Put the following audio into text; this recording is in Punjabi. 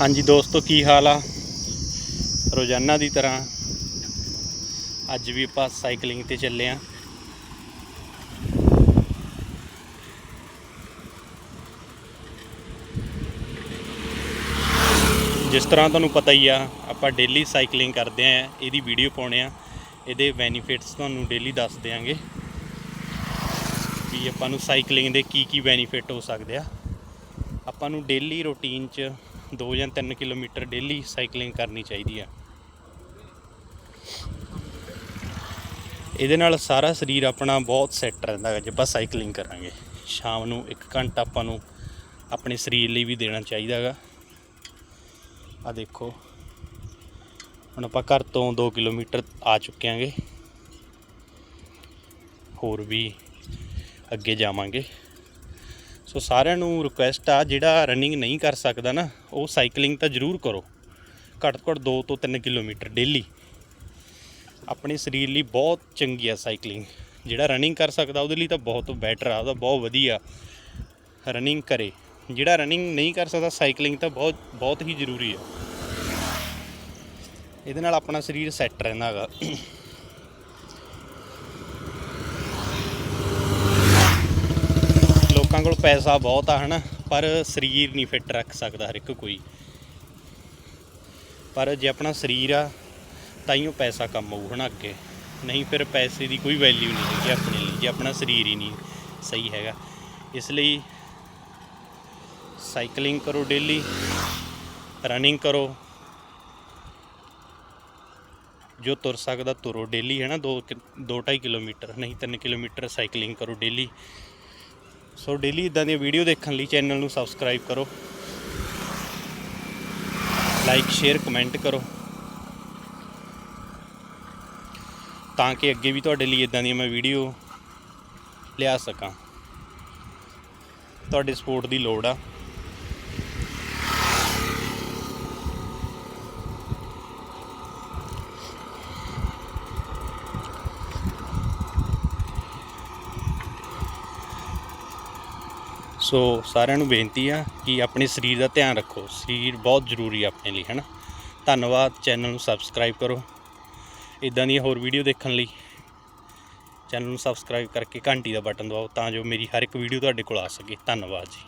ਹਾਂਜੀ ਦੋਸਤੋ, ਕੀ ਹਾਲ ਆ? ਰੋਜ਼ਾਨਾ ਦੀ ਤਰ੍ਹਾਂ ਅੱਜ ਵੀ ਆਪਾਂ ਸਾਈਕਲਿੰਗ ਤੇ ਚੱਲੇ ਆ। ਜਿਸ ਤਰ੍ਹਾਂ ਤੁਹਾਨੂੰ ਪਤਾ ਹੀ ਆ, ਆਪਾਂ ਡੇਲੀ ਸਾਈਕਲਿੰਗ ਕਰਦੇ ਆ, ਇਹਦੀ ਵੀਡੀਓ ਪਾਉਣੇ ਆ। ਇਹਦੇ ਬੈਨੀਫਿਟਸ ਤੁਹਾਨੂੰ ਡੇਲੀ ਦੱਸ ਦਿਆਂਗੇ ਵੀ ਆਪਾਂ ਨੂੰ ਸਾਈਕਲਿੰਗ ਦੇ ਕੀ ਕੀ ਬੈਨੀਫਿਟ ਹੋ ਸਕਦੇ ਆ। ਆਪਾਂ ਨੂੰ ਡੇਲੀ ਰੂਟੀਨ 'ਚ 2 ਜਾਂ 3 ਕਿਲੋਮੀਟਰ ਡੇਲੀ ਸਾਈਕਲਿੰਗ ਕਰਨੀ ਚਾਹੀਦੀ ਆ। ਇਹਦੇ ਨਾਲ ਸਾਰਾ ਸਰੀਰ ਆਪਣਾ ਬਹੁਤ ਸੈੱਟ ਰਹਿੰਦਾ ਹੈ ਜੇ ਆਪਾਂ ਸਾਈਕਲਿੰਗ ਕਰਾਂਗੇ। ਸ਼ਾਮ ਨੂੰ 1 ਘੰਟਾ ਆਪਾਂ ਨੂੰ ਆਪਣੇ ਸਰੀਰ ਲਈ ਵੀ ਦੇਣਾ ਚਾਹੀਦਾ ਹੈਗਾ ਆ ਦੇਖੋ, ਹੁਣ ਆਪਾਂ ਘਰ ਤੋਂ 2 ਕਿਲੋਮੀਟਰ ਆ ਚੁੱਕੇ ਆਂਗੇ। ਹੋਰ ਵੀ ਅੱਗੇ ਜਾਵਾਂਗੇ। ਸੋ ਸਾਰਿਆਂ ਨੂੰ ਰਿਕੁਐਸਟ ਆ, ਜਿਹੜਾ ਰਨਿੰਗ ਨਹੀਂ ਕਰ ਸਕਦਾ ਨਾ, ਉਹ ਸਾਈਕਲਿੰਗ ਤਾਂ ਜ਼ਰੂਰ ਕਰੋ। ਘੱਟ ਤੋਂ ਘੱਟ 2 ਤੋਂ 3 ਕਿਲੋਮੀਟਰ ਡੇਲੀ ਆਪਣੇ ਸਰੀਰ ਲਈ ਬਹੁਤ ਚੰਗੀ ਆ ਸਾਈਕਲਿੰਗ ਜਿਹੜਾ ਰਨਿੰਗ ਕਰ ਸਕਦਾ, ਉਹਦੇ ਲਈ ਤਾਂ ਬਹੁਤ ਬੈਟਰ ਆ ਉਹਦਾ ਬਹੁਤ ਵਧੀਆ। ਰਨਿੰਗ ਕਰੇ। ਜਿਹੜਾ ਰਨਿੰਗ ਨਹੀਂ ਕਰ ਸਕਦਾ ਸਾਈਕਲਿੰਗ ਤਾਂ ਬਹੁਤ ਬਹੁਤ ਹੀ ਜ਼ਰੂਰੀ ਆ। ਇਹਦੇ ਨਾਲ ਆਪਣਾ ਸਰੀਰ ਸੈੱਟ ਰਹਿੰਦਾ ਹੈਗਾ ਲੋਕਾਂ ਕੋਲ ਪੈਸਾ ਬਹੁਤ ਆ, ਹਨਾ, ਪਰ ਸਰੀਰ ਨਹੀਂ ਫਿੱਟ ਰੱਖ ਸਕਦਾ ਹਰ ਇੱਕ ਕੋਈ। ਪਰ ਜੇ ਆਪਣਾ ਸਰੀਰ ਆ, ਤਾਂ ਹੀ ਉਹ ਪੈਸਾ ਕੰਮ ਆਊ, ਹਨਾ, ਅੱਗੇ। ਨਹੀਂ ਫਿਰ ਪੈਸੇ ਦੀ ਕੋਈ ਵੈਲਿਊ ਨਹੀਂ ਹੈਗੀ ਆਪਣੇ ਲਈ, ਜੇ ਆਪਣਾ ਸਰੀਰ ਹੀ ਨਹੀਂ ਸਹੀ ਹੈਗਾ। ਇਸ ਲਈ ਸਾਈਕਲਿੰਗ ਕਰੋ ਡੇਲੀ ਰਨਿੰਗ ਕਰੋ। ਜੋ ਤੁਰ ਸਕਦਾ ਤੁਰੋ ਡੇਲੀ ਹੈ ਨਾ 2 2.5 ਕਿਲੋਮੀਟਰ, ਨਹੀਂ 3 ਕਿਲੋਮੀਟਰ ਸਾਈਕਲਿੰਗ ਕਰੋ ਡੇਲੀ ਸੋ ਡੇਲੀ ਇਦਾਂ ਦੀਆਂ ਵੀਡੀਓ ਦੇਖਣ ਲਈ ਚੈਨਲ ਨੂੰ ਸਬਸਕ੍ਰਾਈਬ ਕਰੋ। ਲਾਈਕ ਸ਼ੇਅਰ ਕਮੈਂਟ ਕਰੋ। ਤਾਂ ਕਿ ਅੱਗੇ ਵੀ ਤੁਹਾਡੇ ਲਈ ਇਦਾਂ ਦੀਆਂ ਮੈਂ ਵੀਡੀਓ ਲਿਆ ਸਕਾਂ। ਤੁਹਾਡੇ ਸਪੋਰਟ ਦੀ ਲੋੜ ਆ। ਸੋ ਸਾਰਿਆਂ ਨੂੰ ਬੇਨਤੀ ਆ ਕਿ ਆਪਣੇ ਸਰੀਰ ਦਾ ਧਿਆਨ ਰੱਖੋ। ਸਰੀਰ ਬਹੁਤ ਜ਼ਰੂਰੀ ਆ ਆਪਣੇ ਲਈ ਹੈ ਨਾ ਧੰਨਵਾਦ। ਚੈਨਲ ਨੂੰ ਸਬਸਕ੍ਰਾਈਬ ਕਰੋ। ਇਦਾਂ ਦੀਆਂ ਹੋਰ ਵੀਡੀਓ ਦੇਖਣ ਲਈ ਚੈਨਲ ਨੂੰ ਸਬਸਕ੍ਰਾਈਬ ਕਰਕੇ ਘੰਟੀ ਦਾ ਬਟਨ ਦਬਾਓ ਤਾਂ ਜੋ ਮੇਰੀ ਹਰ ਇੱਕ ਵੀਡੀਓ ਤੁਹਾਡੇ ਕੋਲ ਆ ਸਕੇ। ਧੰਨਵਾਦ ਜੀ।